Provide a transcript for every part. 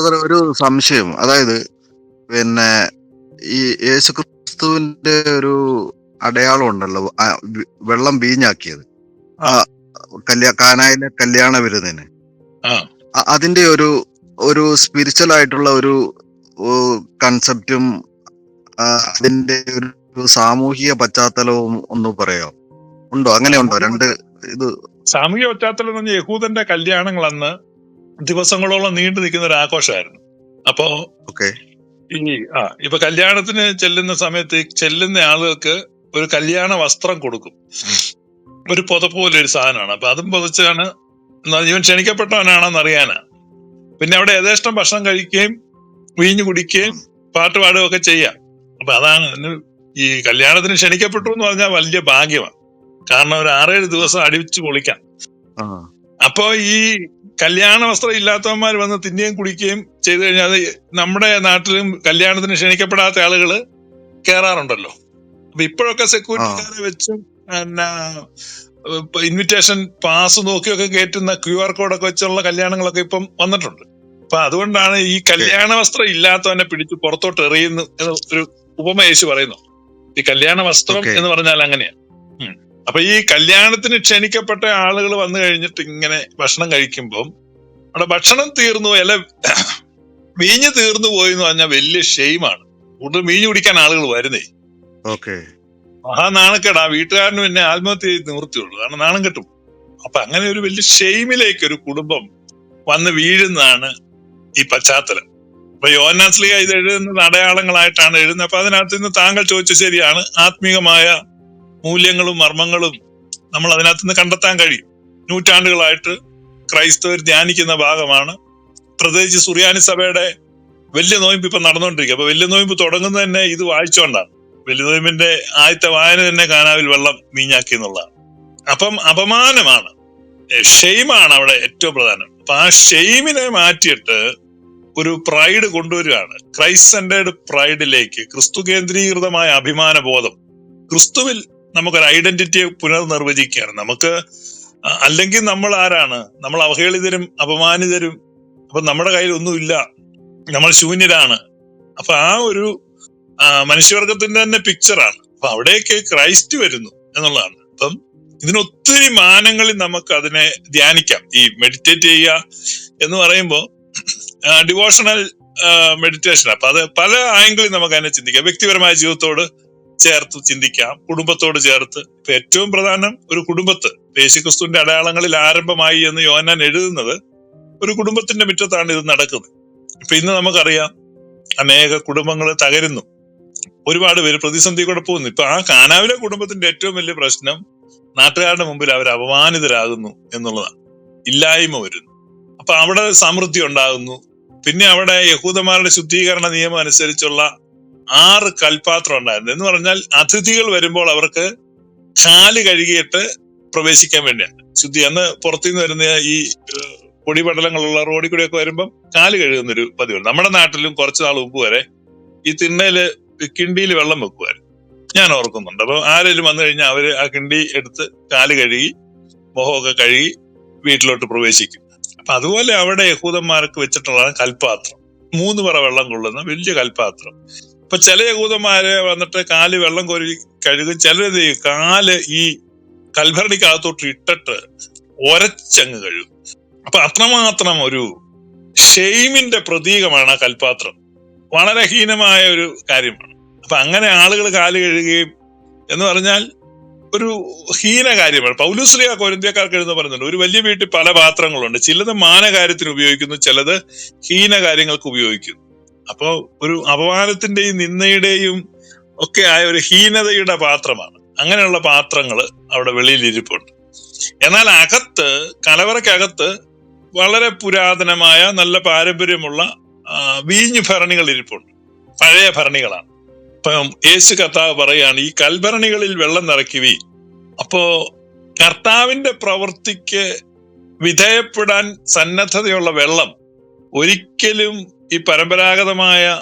ഒരു സംശയം. അതായത് പിന്നെ ഈ യേശുക്രിസ്തുവിന്റെ ഒരു അടയാളം ഉണ്ടല്ലോ. വെള്ളം വീഞ്ഞാക്കിയത്. ആ. കല്യാ കാനായിലെ കല്യാണ വിരുന്നിന്. ആ. അതിന്റെ ഒരു ഒരു സ്പിരിച്വൽ ആയിട്ടുള്ള ഒരു കൺസെപ്റ്റും അതിന്റെ ഒരു സാമൂഹിക പശ്ചാത്തലവും ഒന്ന് പറയോ? ഉണ്ടോ? അങ്ങനെ ഉണ്ടോ രണ്ട് ഇത് സാമൂഹിക പശ്ചാത്തലം എന്ന് പറഞ്ഞാൽ യഹൂദന്റെ കല്യാണങ്ങൾ അന്ന് ദിവസങ്ങളോളം നീണ്ടു നിൽക്കുന്ന ഒരു ആഘോഷമായിരുന്നു. അപ്പോ ഓക്കെ. ഈ ആ ഇപ്പൊ കല്യാണത്തിന് ചെല്ലുന്ന സമയത്ത് ചെല്ലുന്ന ആളുകൾക്ക് ഒരു കല്യാണ വസ്ത്രം കൊടുക്കും. ഒരു പുതപ്പ് പോലെ ഒരു സാധനമാണ്. അപ്പൊ അതും പുതച്ചാണ്. ഇവൻ ക്ഷണിക്കപ്പെട്ടവനാണെന്ന് അറിയാനാ. പിന്നെ അവിടെ യഥേഷ്ടം ഭക്ഷണം കഴിക്കുകയും വീഞ്ഞു കുടിക്കുകയും പാട്ട് പാടുകയും ഒക്കെ ചെയ്യാം. അപ്പൊ അതാണ് ഈ കല്യാണത്തിന് ക്ഷണിക്കപ്പെട്ടു എന്ന് പറഞ്ഞാൽ വലിയ ഭാഗ്യമാണ്. കാരണം ഒരു ആറേഴ് ദിവസം അടിച്ചു പൊളിക്കാം. അപ്പോ ഈ കല്യാണ വസ്ത്രം ഇല്ലാത്തവന്മാർ വന്ന് തിന്നുകയും കുടിക്കുകയും ചെയ്തു കഴിഞ്ഞാൽ നമ്മുടെ നാട്ടിലും കല്യാണത്തിന് ക്ഷണിക്കപ്പെടാത്ത ആളുകൾ കയറാറുണ്ടല്ലോ അപ്പൊ ഇപ്പോഴൊക്കെ സെക്യൂരിറ്റിക്കാരെ വെച്ചും പിന്നെ ഇൻവിറ്റേഷൻ പാസ് നോക്കിയൊക്കെ കയറ്റുന്ന ക്യു ആർ കോഡൊക്കെ വെച്ചുള്ള കല്യാണങ്ങളൊക്കെ ഇപ്പം വന്നിട്ടുണ്ട്. അപ്പൊ അതുകൊണ്ടാണ് ഈ കല്യാണ വസ്ത്രം ഇല്ലാത്തവനെ പിടിച്ച് പുറത്തോട്ട് എറിയുന്നു എന്ന് ഒരു ഉപമ യേശു പറയുന്നു. ഈ കല്യാണ വസ്ത്രം എന്ന് പറഞ്ഞാൽ അങ്ങനെയാണ്. അപ്പൊ ഈ കല്യാണത്തിന് ക്ഷണിക്കപ്പെട്ട ആളുകൾ വന്നു കഴിഞ്ഞിട്ട് ഇങ്ങനെ ഭക്ഷണം കഴിക്കുമ്പോൾ അവിടെ ഭക്ഷണം തീർന്നു അല്ല വീഞ്ഞ് തീർന്നു പോയി എന്ന് പറഞ്ഞാൽ വലിയ ഷെയിമാണ്. കൂടുതൽ വീഞ്ഞ് കുടിക്കാൻ ആളുകൾ വരുന്നേ. ഓക്കെ. മഹാ നാണക്കേടാ ആ വീട്ടുകാരന് പിന്നെ ആത്മഹത്യ ചെയ്ത് നിവൃത്തിയുള്ളൂ കാരണം നാണം കിട്ടും. അപ്പൊ അങ്ങനെ ഒരു വലിയ ഷെയിമിലേക്ക് ഒരു കുടുംബം വന്ന് വീഴുന്നതാണ് ഈ പശ്ചാത്തലം. അപ്പൊ യോനാസ്ലിക ഇത് എഴുതുന്നത് അടയാളങ്ങളായിട്ടാണ് എഴുതുന്നത്. അപ്പൊ അതിനകത്ത് നിന്ന് താങ്കൾ ചോദിച്ച ശരിയാണ് ആത്മീകമായ മൂല്യങ്ങളും മർമ്മങ്ങളും നമ്മൾ അതിനകത്ത് നിന്ന് കണ്ടെത്താൻ കഴിയും. നൂറ്റാണ്ടുകളായിട്ട് ക്രൈസ്തവർ ധ്യാനിക്കുന്ന ഭാഗമാണ്. പ്രത്യേകിച്ച് സുറിയാനി സഭയുടെ വലിയ നോയമ്പ് ഇപ്പൊ നടന്നുകൊണ്ടിരിക്കുക. അപ്പൊ വലിയ നോയമ്പ് തുടങ്ങുന്നത് തന്നെ ഇത് വായിച്ചുകൊണ്ടാണ് വലിയ നോയമ്പിന്റെ ആദ്യത്തെ വായന തന്നെ കാനാവിൽ വെള്ളം വീഞ്ഞാക്കി എന്നുള്ളതാണ്. അപ്പം അപമാനമാണ്. ഷെയ്മാണ് അവിടെ ഏറ്റവും പ്രധാനം. അപ്പൊ ആ ഷെയ്മിനെ മാറ്റിയിട്ട് ഒരു പ്രൈഡ് കൊണ്ടുവരികയാണ്. ക്രൈസ്റ്റ് സെന്റേഡ് പ്രൈഡിലേക്ക് ക്രിസ്തു കേന്ദ്രീകൃതമായ അഭിമാന ബോധം ക്രിസ്തുവിൽ നമുക്കൊരു ഐഡന്റിറ്റിയെ പുനർനിർവചിക്കുകയാണ്. നമുക്ക് അല്ലെങ്കിൽ നമ്മൾ ആരാണ്? നമ്മൾ അവഹേളിതരും അപമാനിതരും. അപ്പൊ നമ്മുടെ കയ്യിൽ ഒന്നുമില്ല നമ്മൾ ശൂന്യരാണ്. അപ്പൊ ആ ഒരു മനുഷ്യവർഗത്തിന്റെ തന്നെ പിക്ചറാണ് അപ്പൊ അവിടേക്ക് ക്രൈസ്റ്റ് വരുന്നു എന്നുള്ളതാണ്. അപ്പം ഇതിനൊത്തിരി മാനങ്ങളിൽ നമുക്ക് അതിനെ ധ്യാനിക്കാം. ഈ മെഡിറ്റേറ്റ് ചെയ്യുക എന്ന് പറയുമ്പോൾ ഡിവോഷണൽ മെഡിറ്റേഷൻ അപ്പൊ അത് പല ആംഗിളിൽ നമുക്ക് അതിനെ ചിന്തിക്കാം. വ്യക്തിപരമായ ജീവിതത്തോട് ചേർത്ത് ചിന്തിക്കാം. കുടുംബത്തോട് ചേർത്ത്. ഇപ്പൊ ഏറ്റവും പ്രധാനം ഒരു കുടുംബത്ത്. യേശുക്രിസ്തുവിന്റെ അടയാളങ്ങളിൽ ആരംഭമായി എന്ന് യോനാൻ എഴുതുന്നത് ഒരു കുടുംബത്തിന്റെ മുറ്റത്താണ് ഇത് നടക്കുന്നത്. ഇപ്പൊ ഇന്ന് നമുക്കറിയാം അനേക കുടുംബങ്ങൾ തകരുന്നു. ഒരുപാട് പേര് പ്രതിസന്ധി കൂടെ പോകുന്നു. ഇപ്പൊ ആ കാനാവിലെ കുടുംബത്തിന്റെ ഏറ്റവും വലിയ പ്രശ്നം നാട്ടുകാരുടെ മുമ്പിൽ അവർ അപമാനിതരാകുന്നു എന്നുള്ളതാണ്. ഇല്ലായ്മ വരുന്നു. അപ്പൊ അവിടെ സമൃദ്ധി ഉണ്ടാകുന്നു. പിന്നെ അവിടെ യഹൂദന്മാരുടെ ശുദ്ധീകരണ നിയമം അനുസരിച്ചുള്ള ആറ് കൽപാത്രം ഉണ്ടായിരുന്നു. എന്ന് പറഞ്ഞാൽ അതിഥികൾ വരുമ്പോൾ അവർക്ക് കാൽ കഴുകിയിട്ട് പ്രവേശിക്കാൻ വേണ്ടിയാണ്. ശുദ്ധി അന്ന് പുറത്തുനിന്ന് വരുന്ന ഈ പൊടിപടലങ്ങളുള്ള റോഡിൽ കൂടിയൊക്കെ വരുമ്പം കാൽ കഴുകുന്ന ഒരു പതിവുണ്ട് നമ്മുടെ നാട്ടിലും കുറച്ചു നാൾ മുമ്പ് വരെ ഈ തിണ്ണയിൽ കിണ്ടിയിൽ വെള്ളം വെക്കുമായിരുന്നു ഞാൻ ഓർക്കുന്നുണ്ട്. അപ്പൊ ആരെങ്കിലും വന്നു കഴിഞ്ഞാൽ അവർ ആ കിണ്ടി എടുത്ത് കാൽ കഴുകി മുഖമൊക്കെ കഴുകി വീട്ടിലോട്ട് പ്രവേശിക്കും. അപ്പൊ അതുപോലെ അവിടെ യഹൂദന്മാർക്ക് വെച്ചിട്ടുള്ളതാണ് കൽപാത്രം. മൂന്ന് പറ വെള്ളം കൊള്ളുന്ന വലിയ കൽപാത്രം. ഇപ്പൊ ചില യഹൂദന്മാര് വന്നിട്ട് കാൽ വെള്ളം കോരി കഴുകും ചിലത് ഈ കാൽ ഈ കൽഭരണിക്കകത്തോട്ട് ഇട്ടിട്ട് ഒരച്ചങ്ങ് കഴുകും. അപ്പൊ അത്രമാത്രം ഒരു ഷെയ്മിന്റെ പ്രതീകമാണ് ആ കൽപാത്രം. വളരെ ഹീനമായ ഒരു കാര്യമാണ്. അപ്പൊ അങ്ങനെ ആളുകൾ കാൽ കഴുകുകയും എന്ന് പറഞ്ഞാൽ ഒരു ഹീന കാര്യമാണ്. പൗലുശ്രീയ കൊരിന്ത്യക്കാർക്ക് എഴുതുന്ന പറയുന്നുണ്ട് ഒരു വലിയ വീട്ടിൽ പല പാത്രങ്ങളുണ്ട്. ചിലത് മാനകാര്യത്തിന് ഉപയോഗിക്കുന്നു ചിലത് ഹീന കാര്യങ്ങൾക്ക് ഉപയോഗിക്കുന്നു. അപ്പോ ഒരു അപമാനത്തിന്റെയും നിന്ദയുടെയും ഒക്കെ ആയ ഒരു ഹീനതയുടെ പാത്രമാണ്. അങ്ങനെയുള്ള പാത്രങ്ങൾ അവിടെ വെളിയിൽ ഇരിപ്പുണ്ട് എന്നാൽ അകത്ത് കലവറയ്ക്കകത്ത് വളരെ പുരാതനമായ നല്ല പാരമ്പര്യമുള്ള വീഞ്ഞു ഭരണികൾ ഇരിപ്പുണ്ട്. പഴയ ഭരണികളാണ്. ഇപ്പം യേശു കർത്താവ് പറയുകയാണ് ഈ കൽഭരണികളിൽ വെള്ളം നിറയ്ക്കുവി അപ്പോ കർത്താവിന്റെ പ്രവൃത്തിക്ക് വിധേയപ്പെടാൻ സന്നദ്ധതയുള്ള വെള്ളം ഒരിക്കലും ഈ പരമ്പരാഗതമായ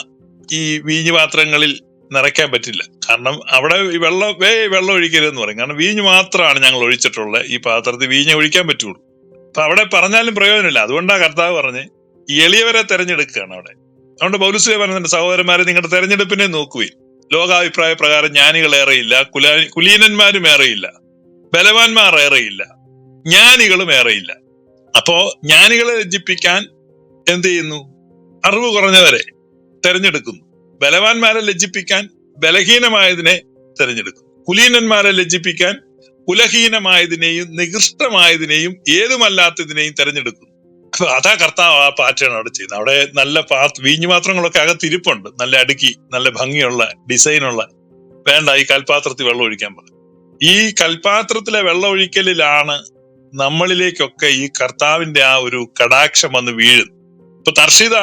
ഈ വീഞ്ഞു പാത്രങ്ങളിൽ നിറയ്ക്കാൻ പറ്റില്ല. കാരണം അവിടെ ഈ വെള്ളം വേ വെള്ളം ഒഴിക്കരുതെന്ന് പറയും. കാരണം വീഞ്ഞ് മാത്രമാണ് ഞങ്ങൾ ഒഴിച്ചിട്ടുള്ളത് ഈ പാത്രത്തിൽ വീഞ്ഞ് ഒഴിക്കാൻ പറ്റുള്ളൂ. അപ്പൊ അവിടെ പറഞ്ഞാലും പ്രയോജനമില്ല. അതുകൊണ്ടാണ് കർത്താവ് പറഞ്ഞ് എളിയവരെ തെരഞ്ഞെടുക്കുകയാണ് അവിടെ. അതുകൊണ്ട് പൗലുസ്ലേ പറഞ്ഞ സഹോദരന്മാരെ നിങ്ങളുടെ തെരഞ്ഞെടുപ്പിനെ നോക്കുകയും ലോകാഭിപ്രായ പ്രകാരം ജ്ഞാനികൾ ഏറെയില്ല. കുല കുലീനന്മാരും ഏറെയില്ല. ബലവാന്മാർ ഏറെയില്ല. ജ്ഞാനികളും ഏറെയില്ല. അപ്പോ ജ്ഞാനികളെ ലജ്ജിപ്പിക്കാൻ എന്ത് ചെയ്യുന്നു? അറിവ് കുറഞ്ഞവരെ തെരഞ്ഞെടുക്കുന്നു. ബലവാന്മാരെ ലജ്ജിപ്പിക്കാൻ ബലഹീനമായതിനെ തെരഞ്ഞെടുക്കുന്നു. കുലീനന്മാരെ ലജ്ജിപ്പിക്കാൻ കുലഹീനമായതിനെയും നികൃഷ്ടമായതിനെയും ഏതുമല്ലാത്തതിനെയും തെരഞ്ഞെടുക്കുന്നു. അതാ കർത്താവ് ആ പാറ്റേൺ അവിടെ ചെയ്യുന്നത്. അവിടെ നല്ല പാത്ത് വീഞ്ഞു പാത്രങ്ങളൊക്കെ അകത്തിരിപ്പുണ്ട് നല്ല അടുക്കി നല്ല ഭംഗിയുള്ള ഡിസൈനുള്ള. വേണ്ട ഈ കൽപാത്രത്തിൽ വെള്ളം ഒഴിക്കാൻ പറഞ്ഞു ഈ കൽപാത്രത്തിലെ വെള്ളം ഒഴിക്കലിലാണ് നമ്മളിലേക്കൊക്കെ ഈ കർത്താവിന്റെ ആ ഒരു കടാക്ഷം വന്ന് വീഴുന്നത്. ഇപ്പൊ തർഷിത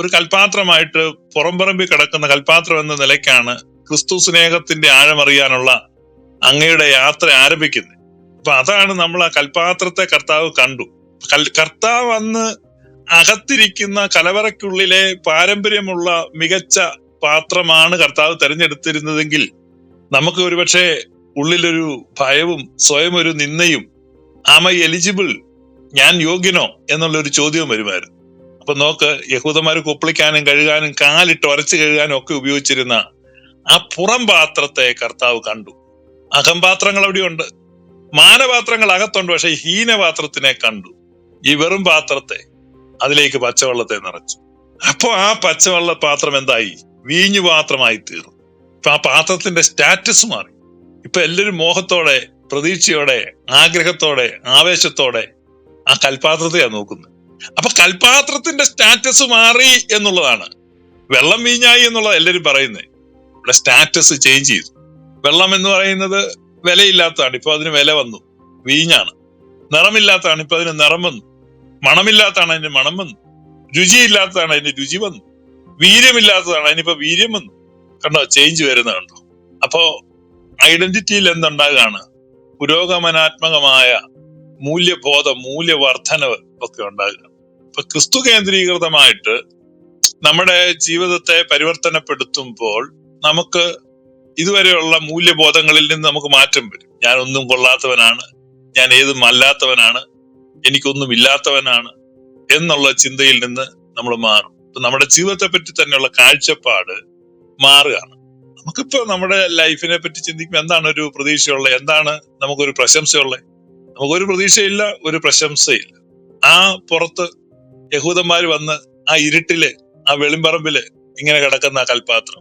ഒരു കൽപാത്രമായിട്ട് പുറംപറമ്പിൽ കിടക്കുന്ന കൽപാത്രം എന്ന നിലയ്ക്കാണ് ക്രിസ്തു സ്നേഹത്തിന്റെ ആഴമറിയാനുള്ള അങ്ങയുടെ യാത്ര ആരംഭിക്കുന്നത്. അപ്പൊ അതാണ് നമ്മൾ ആ കൽപാത്രത്തെ കർത്താവ് കണ്ടു. കർത്താവ് അന്ന് അകത്തിരിക്കുന്ന കലവറയ്ക്കുള്ളിലെ പാരമ്പര്യമുള്ള മികച്ച പാത്രമാണ് കർത്താവ് തിരഞ്ഞെടുത്തിരുന്നതെങ്കിൽ നമുക്ക് ഒരുപക്ഷെ ഉള്ളിലൊരു ഭയവും സ്വയം ഒരു നിന്നയും ആമ എലിജിബിൾ? ഞാൻ യോഗ്യനോ? എന്നുള്ള ഒരു ചോദ്യവും വരുമായിരുന്നു. അപ്പൊ നോക്ക് യഹൂദന്മാർ കുപ്പിളിക്കാനും കഴുകാനും കാലിട്ട് ഉരച്ച് കഴുകാനും ഒക്കെ ഉപയോഗിച്ചിരുന്ന ആ പുറം പാത്രത്തെ കർത്താവ് കണ്ടു. അകംപാത്രങ്ങൾ അവിടെയുണ്ട്. മാനപാത്രങ്ങൾ അകത്തുണ്ട് പക്ഷെ ഹീനപാത്രത്തിനെ കണ്ടു. ഈ വെറും പാത്രത്തെ അതിലേക്ക് പച്ചവെള്ളത്തെ നിറച്ചു. അപ്പോ ആ പച്ചവെള്ള പാത്രം എന്തായി? വീഞ്ഞു പാത്രമായി തീർന്നു. ഇപ്പൊ ആ പാത്രത്തിന്റെ സ്റ്റാറ്റസ് മാറി. ഇപ്പൊ എല്ലാവരും മോഹത്തോടെ പ്രതീക്ഷയോടെ ആഗ്രഹത്തോടെ ആവേശത്തോടെ ആ കൽപാത്രത്തെയാണ് നോക്കുന്നത്. അപ്പൊ കൽപാത്രത്തിന്റെ സ്റ്റാറ്റസ് മാറി എന്നുള്ളതാണ്. വെള്ളം വീഞ്ഞായി എന്നുള്ളത് എല്ലാവരും പറയുന്നത് ഇവിടെ സ്റ്റാറ്റസ് ചേഞ്ച് ചെയ്തു. വെള്ളം എന്ന് പറയുന്നത് വിലയില്ലാത്തതാണ്. ഇപ്പൊ അതിന് വില വന്നു. വീഞ്ഞാണ്. നിറമില്ലാത്തതാണ്. ഇപ്പൊ അതിന് നിറം വന്നു. മണമില്ലാത്തതാണ് അതിന് മണം വന്നു. രുചിയില്ലാത്തതാണ് അതിന് രുചി വന്നു. വീര്യമില്ലാത്തതാണ് അതിനിപ്പോ വീര്യം വന്നു. കണ്ടോ? ചേഞ്ച് വരുന്ന കണ്ടോ? അപ്പോ ഐഡന്റിറ്റിയിൽ എന്തുണ്ടാകുകയാണ് പുരോഗമനാത്മകമായ മൂല്യബോധം മൂല്യവർദ്ധനവ് ഒക്കെ ഉണ്ടാകുക. ഇപ്പൊ ക്രിസ്തു കേന്ദ്രീകൃതമായിട്ട് നമ്മുടെ ജീവിതത്തെ പരിവർത്തനപ്പെടുത്തുമ്പോൾ നമുക്ക് ഇതുവരെയുള്ള മൂല്യബോധങ്ങളിൽ നിന്ന് നമുക്ക് മാറ്റം വരും. ഞാൻ ഒന്നും കൊള്ളാത്തവനാണ് ഞാൻ ഏതും അല്ലാത്തവനാണ് എനിക്കൊന്നും ഇല്ലാത്തവനാണ് എന്നുള്ള ചിന്തയിൽ നിന്ന് നമ്മൾ മാറും. നമ്മുടെ ജീവിതത്തെ പറ്റി തന്നെയുള്ള കാഴ്ചപ്പാട് മാറുകയാണ്. നമുക്കിപ്പോ നമ്മുടെ ലൈഫിനെ പറ്റി ചിന്തിക്കുമ്പോൾ എന്താണ് ഒരു പ്രതീക്ഷയുള്ളത്? എന്താണ് നമുക്കൊരു പ്രശംസയുള്ളത്? നമുക്കൊരു പ്രതീക്ഷയില്ല ഒരു പ്രശംസയില്ല. ആ പുറത്ത് യഹൂദന്മാർ വന്ന് ആ ഇരുട്ടിൽ ആ വെളിമ്പറമ്പിൽ ഇങ്ങനെ കിടക്കുന്ന ആ കൽപാത്രം.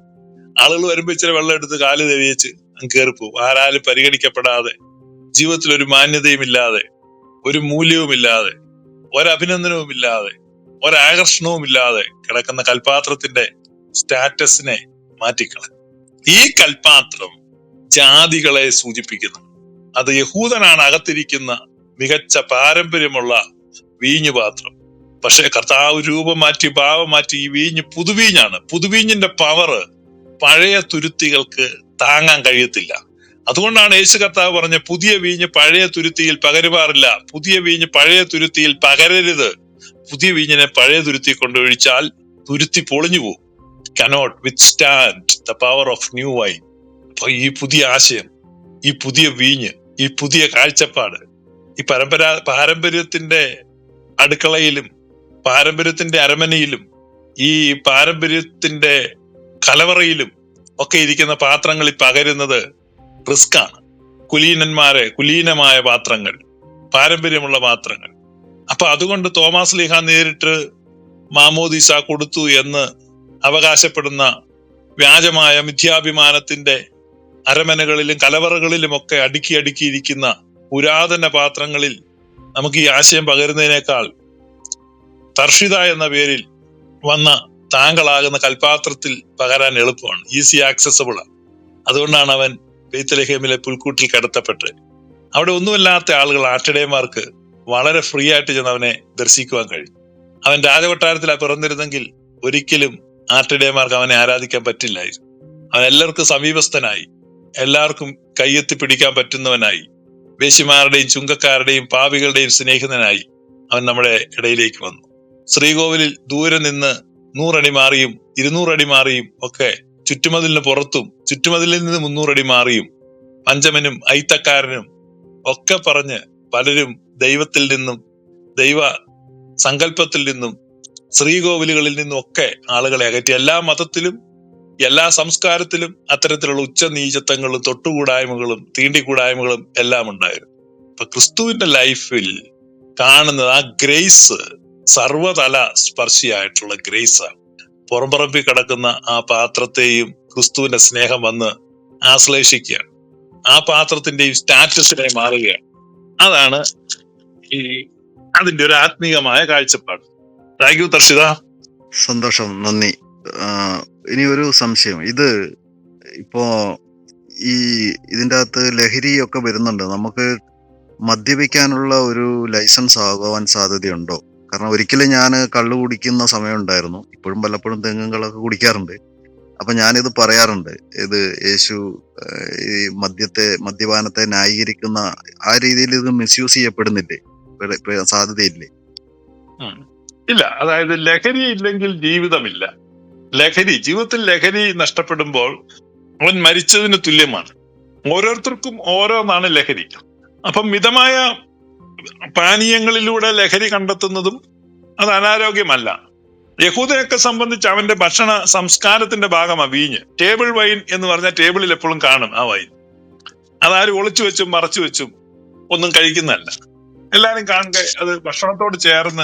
ആളുകൾ വരുമ്പോ ഇച്ചിരി വെള്ളം എടുത്ത് കാൽ തെളിയിച്ച് അങ്ങ് കയറിപ്പോവും ആരാലും പരിഗണിക്കപ്പെടാതെ ജീവിതത്തിൽ ഒരു മാന്യതയും ഇല്ലാതെ ഒരു മൂല്യവും ഇല്ലാതെ ഒരഭിനന്ദനവും ഇല്ലാതെ ഒരാകർഷണവും ഇല്ലാതെ കിടക്കുന്ന കൽപാത്രത്തിന്റെ സ്റ്റാറ്റസിനെ മാറ്റിക്കളെ ഈ കൽപാത്രം ജാതികളെ സൂചിപ്പിക്കുന്നു. അത് യഹൂദനാണ് അകത്തിരിക്കുന്ന മികച്ച പാരമ്പര്യമുള്ള വീഞ്ഞുപാത്രം പക്ഷെ കർത്താവ് രൂപം മാറ്റി ഭാവം മാറ്റി ഈ വീഞ്ഞ് പുതുവീഞ്ഞാണ്. പുതുവീഞ്ഞിന്റെ പവറ് പഴയ തുരുത്തികൾക്ക് താങ്ങാൻ കഴിയത്തില്ല. അതുകൊണ്ടാണ് യേശു കർത്താവ് പറഞ്ഞ പുതിയ വീഞ്ഞ് പഴയ തുരുത്തിയിൽ പകരുവാറില്ല. പുതിയ വീഞ്ഞ് പഴയ തുരുത്തിയിൽ പകരരുത്. പുതിയ വീഞ്ഞിനെ പഴയ തുരുത്തി കൊണ്ടൊഴിച്ചാൽ തുരുത്തി പൊളിഞ്ഞു പോകും cannot withstand the power of new wine അപ്പൊ ഈ പുതിയ ആശയം ഈ പുതിയ വീഞ്ഞ് ഈ പുതിയ കാഴ്ചപ്പാട്. ഈ പരമ്പരാ പാരമ്പര്യത്തിന്റെ അടുക്കളയിലും പാരമ്പര്യത്തിന്റെ അരമനയിലും ഈ പാരമ്പര്യത്തിന്റെ കലവറയിലും ഒക്കെ ഇരിക്കുന്ന പാത്രങ്ങളിൽ പകരുന്നത് റിസ്ക് ആണ് കുലീനന്മാരെ കുലീനമായ പാത്രങ്ങൾ പാരമ്പര്യമുള്ള പാത്രങ്ങൾ. അപ്പൊ അതുകൊണ്ട് തോമസ് ലീഹ നേരിട്ട് മാമോദിസ കൊടുത്തു എന്ന് അവകാശപ്പെടുന്ന വ്യാജമായ മിഥ്യാഭിമാനത്തിന്റെ അരമനകളിലും കലവറകളിലും ഒക്കെ അടുക്കി അടുക്കിയിരിക്കുന്ന പുരാതന പാത്രങ്ങളിൽ നമുക്ക് ഈ ആശയം പകരുന്നതിനേക്കാൾ തർഷിത എന്ന പേരിൽ വന്ന താങ്കളാകുന്ന കൽപാത്രത്തിൽ പകരാൻ എളുപ്പമാണ് ഈസി ആക്സസബിൾ ആണ്. അതുകൊണ്ടാണ് അവൻ ബെയ്ത്തലഹേമിലെ പുൽക്കൂട്ടിൽ കിടത്തപ്പെട്ട്. അവിടെ ഒന്നുമില്ലാത്ത ആളുകൾ ആട്ടിടയന്മാർക്ക് വളരെ ഫ്രീ ആയിട്ട് ചെന്ന് അവനെ ദർശിക്കുവാൻ കഴിയും അവൻ രാജകൊട്ടാരത്തിലാ പിറന്നിരുന്നെങ്കിൽ ഒരിക്കലും ആട്ടിടയന്മാർക്ക് അവനെ ആരാധിക്കാൻ പറ്റില്ലായിരുന്നു. അവൻ എല്ലാവർക്കും സമീപസ്ഥനായി. എല്ലാവർക്കും കയ്യെത്തി പിടിക്കാൻ പറ്റുന്നവനായി. വേശിമാരുടെയും ചുങ്കക്കാരുടെയും പാപികളുടെയും സ്നേഹിതനായി അവൻ നമ്മുടെ ഇടയിലേക്ക് വന്നു. ശ്രീകോവിലിൽ ദൂരെ നിന്ന് നൂറടി മാറിയും ഇരുന്നൂറടി മാറിയും ഒക്കെ ചുറ്റുമതിലിന് പുറത്തും ചുറ്റുമതിലിൽ നിന്ന് മുന്നൂറടി മാറിയും പഞ്ചമനും ഐത്തക്കാരനും ഒക്കെ പറഞ്ഞ് പലരും ദൈവത്തിൽ നിന്നും ദൈവ സങ്കല്പത്തിൽ നിന്നും ശ്രീകോവിലുകളിൽ നിന്നും ഒക്കെ ആളുകളെ അകറ്റി. എല്ലാ മതത്തിലും എല്ലാ സംസ്കാരത്തിലും അത്തരത്തിലുള്ള ഉച്ചനീചത്വങ്ങളും തൊട്ടുകൂടായ്മകളും തീണ്ടിക്കൂടായ്മകളും എല്ലാം ഉണ്ടായിരുന്നു. ഇപ്പൊ ക്രിസ്തുവിന്റെ ലൈഫിൽ കാണുന്നത് ആ ഗ്രേസ് സർവതല സ്പർശിയായിട്ടുള്ള ആണ് പുറംപറമ്പി കിടക്കുന്ന ആ പാത്രത്തെയും ക്രിസ്തുവിന്റെ സ്നേഹം വന്ന് ആശ്ലേഷിക്കുകയാണ്. ആ പാത്രത്തിന്റെയും സ്റ്റാറ്റസിനെ മാറുകയാണ്. അതാണ് ഈ അതിന്റെ ഒരു ആത്മീയമായ കാഴ്ചപ്പാട്. Thank you Darshitha. സന്തോഷം നന്ദി. ഇനി ഒരു സംശയം. ഇത് ഇപ്പോ ഈ ഇതിന്റെ അകത്ത് ലഹരിയൊക്കെ വരുന്നുണ്ട്. നമുക്ക് മദ്യപിക്കാനുള്ള ഒരു ലൈസൻസ് ആകുവാൻ സാധ്യതയുണ്ടോ? കാരണം ഒരിക്കലും ഞാൻ കള്ളു കുടിക്കുന്ന സമയം ഉണ്ടായിരുന്നു ഇപ്പോഴും പലപ്പോഴും തെങ്ങുകളൊക്കെ കുടിക്കാറുണ്ട്. അപ്പൊ ഞാനിത് പറയാറുണ്ട്. ഇത് യേശു ഈ മദ്യത്തെ മദ്യപാനത്തെ ന്യായീകരിക്കുന്ന ആ രീതിയിൽ ഇത് മിസ്യൂസ് ചെയ്യപ്പെടുന്നില്ലേ? സാധ്യതയില്ലേ? ഇല്ല. അതായത് ലഹരി ഇല്ലെങ്കിൽ ജീവിതമില്ല. ലഹരി ജീവിതത്തിൽ ലഹരി നഷ്ടപ്പെടുമ്പോൾ അവൻ മരിച്ചതിന് തുല്യമാണ്. ഓരോരുത്തർക്കും ഓരോന്നാണ് ലഹരി. അപ്പം മിതമായ പാനീയങ്ങളിലൂടെ ലഹരി കണ്ടെത്തുന്നതും അത് അനാരോഗ്യമല്ല. യഹൂദയൊക്കെ സംബന്ധിച്ച് അവന്റെ ഭക്ഷണ സംസ്കാരത്തിന്റെ ഭാഗമാണ് വീഞ്ഞ്. ടേബിൾ വൈൻ എന്ന് പറഞ്ഞാൽ ടേബിളിൽ എപ്പോഴും കാണും ആ വൈൻ. അതാരും ഒളിച്ചു വെച്ചും മറച്ചു വെച്ചും ഒന്നും കഴിക്കുന്നതല്ല. എല്ലാരും കാണുക അത് ഭക്ഷണത്തോട് ചേർന്ന്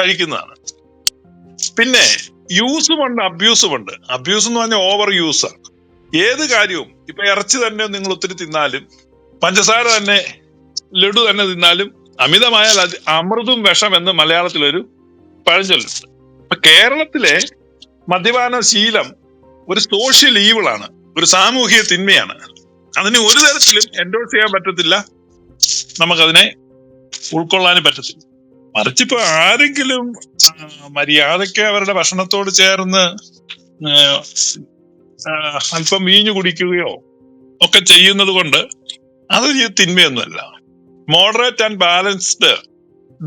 കഴിക്കുന്നതാണ്. പിന്നെ യൂസും ഉണ്ട് അബ്യൂസും ഉണ്ട്. അബ്യൂസ് എന്ന് പറഞ്ഞാൽ ഓവർ യൂസ് ഏത് കാര്യവും ഇപ്പൊ ഇറച്ചി തന്നെ നിങ്ങൾ ഒത്തിരി തിന്നാലും പഞ്ചസാര തന്നെ ലഡു തന്നെ തിന്നാലും അമിതമായാൽ അത് അമൃതും വിഷം എന്ന് മലയാളത്തിലൊരു പഴഞ്ചൊല്ലുണ്ട് അപ്പൊ കേരളത്തിലെ മദ്യപാന ശീലം ഒരു സോഷ്യൽ ഈവിളാണ് ഒരു സാമൂഹിക തിന്മയാണ്. അതിന് ഒരു തരത്തിലും എൻഡോഴ്സ് ചെയ്യാൻ പറ്റത്തില്ല. നമുക്കതിനെ ഉൾക്കൊള്ളാനും പറ്റത്തില്ല. മറിച്ചിപ്പോ ആരെങ്കിലും മര്യാദയ്ക്ക് അവരുടെ ഭക്ഷണത്തോട് ചേർന്ന് അല്പം വീഞ്ഞു കുടിക്കുകയോ ഒക്കെ ചെയ്യുന്നത് കൊണ്ട് അതൊരു തിന്മയൊന്നുമല്ല. Moderate and balanced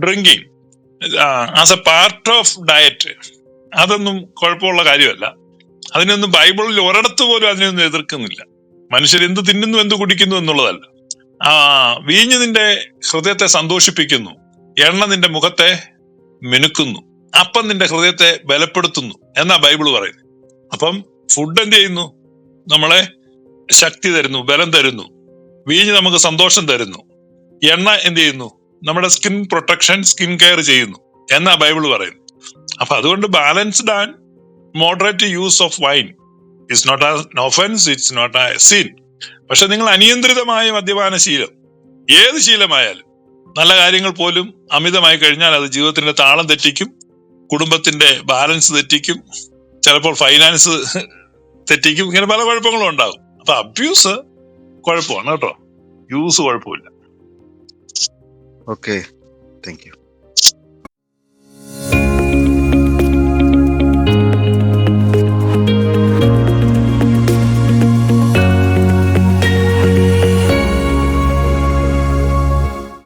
drinking as a part of diet അതൊന്നും കുഴപ്പമുള്ള കാര്യമല്ല. അതിനൊന്നും ബൈബിളിൽ ഒരിടത്ത് പോലും അതിനൊന്നും എതിർക്കുന്നില്ല. മനുഷ്യർ എന്ത് തിന്നുന്നു എന്ത് കുടിക്കുന്നു എന്നുള്ളതല്ല. ആ വീഞ്ഞ് നിന്റെ ഹൃദയത്തെ സന്തോഷിപ്പിക്കുന്നു. എണ്ണ നിന്റെ മുഖത്തെ മിനുക്കുന്നു. അപ്പം നിന്റെ ഹൃദയത്തെ ബലപ്പെടുത്തുന്നു എന്നാ ബൈബിൾ പറയുന്നത്. അപ്പം ഫുഡ് എന്ത് ചെയ്യുന്നു? നമ്മളെ ശക്തി തരുന്നു ബലം തരുന്നു വീഞ്ഞ് നമുക്ക് സന്തോഷം തരുന്നു. എണ്ണ എന്ത് ചെയ്യുന്നു? നമ്മുടെ സ്കിൻ പ്രൊട്ടക്ഷൻ സ്കിൻ കെയർ ചെയ്യുന്നു എന്നാ ബൈബിൾ പറയുന്നു അപ്പൊ അതുകൊണ്ട് balanced and moderate use of wine it's not offence it's not a sin പക്ഷെ നിങ്ങൾ അനിയന്ത്രിതമായ മദ്യപാന ശീലം ഏത് ശീലമായാലും നല്ല കാര്യങ്ങൾ പോലും അമിതമായി കഴിഞ്ഞാൽ അത് ജീവിതത്തിന്റെ താളം തെറ്റിക്കും കുടുംബത്തിന്റെ ബാലൻസ് തെറ്റിക്കും ചിലപ്പോൾ ഫൈനാൻസ് തെറ്റിക്കും ഇങ്ങനെ പല കുഴപ്പങ്ങളും ഉണ്ടാകും. അപ്പൊ അബ്യൂസ് കുഴപ്പമാണ് കേട്ടോ. യൂസ് കുഴപ്പമില്ല. Okay thank you